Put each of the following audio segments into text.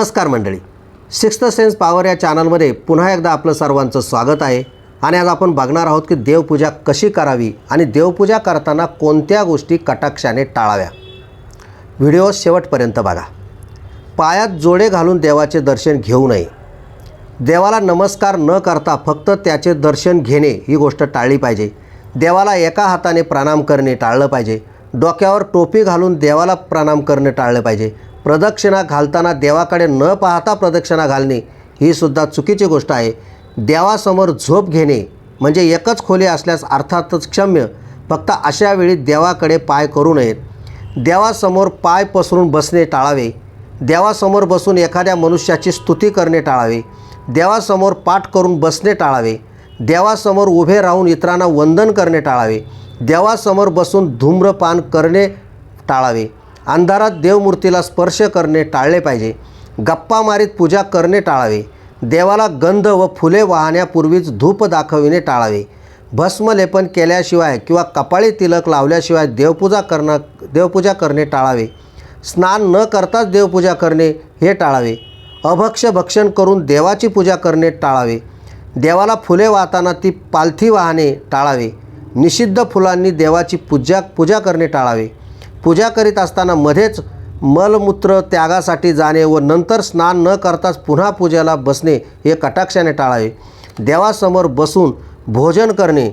नमस्कार मंडळी. Sixth sense power या चॅनलमध्ये पुन्हा एकदा आपलं सर्वांचं स्वागत आहे. आणि आज आपण बघणार आहोत की देवपूजा कशी करावी आणि देवपूजा करताना कोणत्या गोष्टी कटाक्षाने टाळाव्या. व्हिडिओ शेवटपर्यंत बघा. पायात जोडे घालून देवाचे दर्शन घेऊ नये. देवाला नमस्कार न करता फक्त त्याचे दर्शन घेणे ही गोष्ट टाळली पाहिजे. देवाला एका हाताने प्रणाम करणे टाळलं पाहिजे. डोक्यावर टोपी घालून देवाला प्रणाम करणे टाळलं पाहिजे. प्रदक्षिणा घालताना देवाकडे न पाहता प्रदक्षिणा घालणे ही सुद्धा चुकीची गोष्ट आहे. देवासमोर झोप घेणे म्हणजे एकच खोली असल्यास अर्थातच क्षम्य. फक्त अशा वेळी देवाकडे पाय करू नयेत. देवासमोर पाय पसरून बसणे टाळावे. देवासमोर बसून एखाद्या मनुष्याची स्तुती करणे टाळावे. देवासमोर पाठ करून बसणे टाळावे. देवासमोर उभे राहून इतरांना वंदन करणे टाळावे. देवासमोर बसून धूम्रपान करणे टाळावे. अंधारात देवमूर्तीला स्पर्श करणे टाळले पाहिजे. गप्पा मारीत पूजा करणे टाळावे. देवाला गंध व फुले वाहण्यापूर्वीच धूप दाखविणे टाळावे. भस्मलेपन केल्याशिवाय किंवा कपाळी तिलक लावल्याशिवाय देवपूजा करणं देवपूजा करणे टाळावे. स्नान न करताच देवपूजा करणे हे टाळावे. अभक्ष भक्षण करून देवाची पूजा करणे टाळावे. देवाला फुले वाहताना ती पालथी वाहणे टाळावे. निषिद्ध फुलांनी देवाची पूजा पूजा करणे टाळावे. पूजा करीत असताना मध्येच मलमूत्र त्यागासाठी जाणे व नंतर स्नान न करताच पुन्हा पूजेला बसणे हे कटाक्षाने टाळावे. देवासमोर बसून भोजन करणे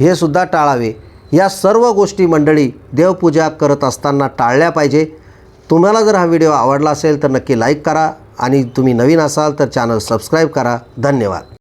हे सुद्धा टाळावे. या सर्व गोष्टी मंडळी देवपूजा करत असताना टाळल्या पाहिजे. तुम्हाला जर हा व्हिडिओ आवडला असेल तर नक्की लाईक करा आणि तुम्ही नवीन असाल तर चॅनल सबस्क्राईब करा. धन्यवाद.